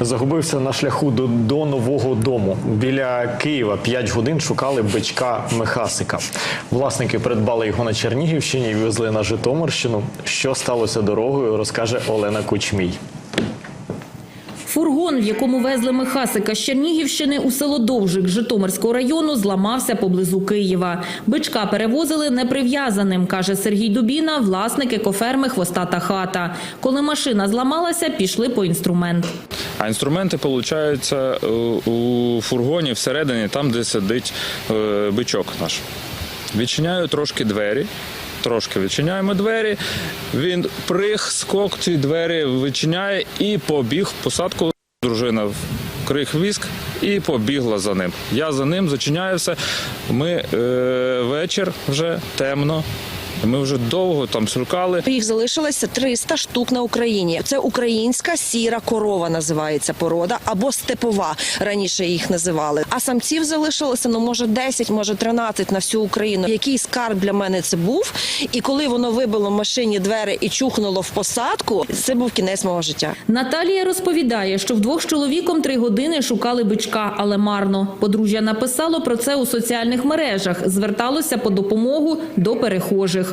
Загубився на шляху до, до нового дому. Біля Києва 5 годин шукали бичка Михасика. Власники придбали його на Чернігівщині і везли на Житомирщину. Що сталося дорогою, розкаже Олена Кучмій. Фургон, в якому везли Михасика з Чернігівщини у село Довжик Житомирського району, зламався поблизу Києва. Бичка перевозили неприв'язаним, каже Сергій Дубіна, власник екоферми «Хвостата хата». Коли машина зламалася, пішли по інструмент. А інструменти получаються е, у фургоні всередині, там, де сидить е, бичок наш. Відчиняю трошки двері. Трошки відчиняємо двері. Він приг, скок ці двері відчиняє і побіг в посадку. Дружина в крик віск і побігла за ним. Я за ним зачиняю все. Ми е, вечір вже темно. Ми вже довго там шукали. Їх залишилося 300 штук на Україні. Це українська сіра корова називається порода або степова. Раніше їх називали. А самців залишилося ну може 10, може 13 на всю Україну. Який скарб для мене це був? І коли воно вибило машині двері і чухнуло в посадку, це був кінець мого життя. Наталія розповідає, що вдвох з чоловіком три години шукали бичка, але марно. Подружжя написало про це у соціальних мережах, зверталося по допомогу до перехожих.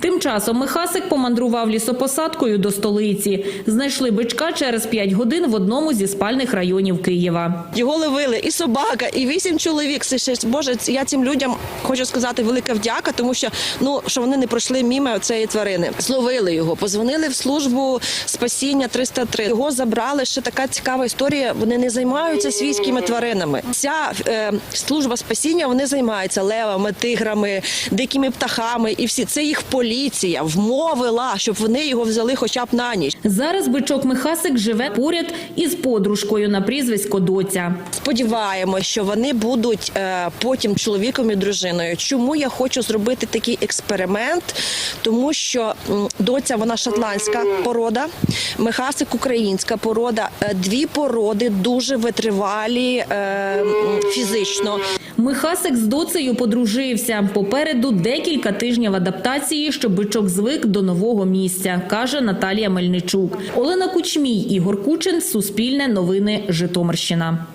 Тим часом Михасик помандрував лісопосадкою до столиці. Знайшли бичка через п'ять годин в одному зі спальних районів Києва. Його ловили і собака, і вісім чоловік. Боже, я цим людям хочу сказати велика вдяка, тому що ну що вони не пройшли мімо цієї тварини. Зловили його, позвонили в службу спасіння 303. Його забрали. Ще така цікава історія. Вони не займаються свійськими тваринами. Ця е, служба спасіння вони займаються левами, тиграми, дикими птахами, і всі це їх поліція вмовила, щоб вони його взяли, хоча б на ніч. Зараз бичок Михасик живе поряд із подружкою на прізвисько Доця. Сподіваємось, що вони будуть е, потім чоловіком і дружиною. Чому я хочу зробити такий експеримент? Тому що доця вона шотландська порода, мехасик українська порода. Е, Дві породи дуже витривалі е, фізично. Михасик з доцею подружився. Попереду декілька тижнів адаптації, щоб бичок звик до нового місця, каже Наталія Мельничук. Олена Кучмій, Ігор Кучин, Суспільне новини, Житомирщина.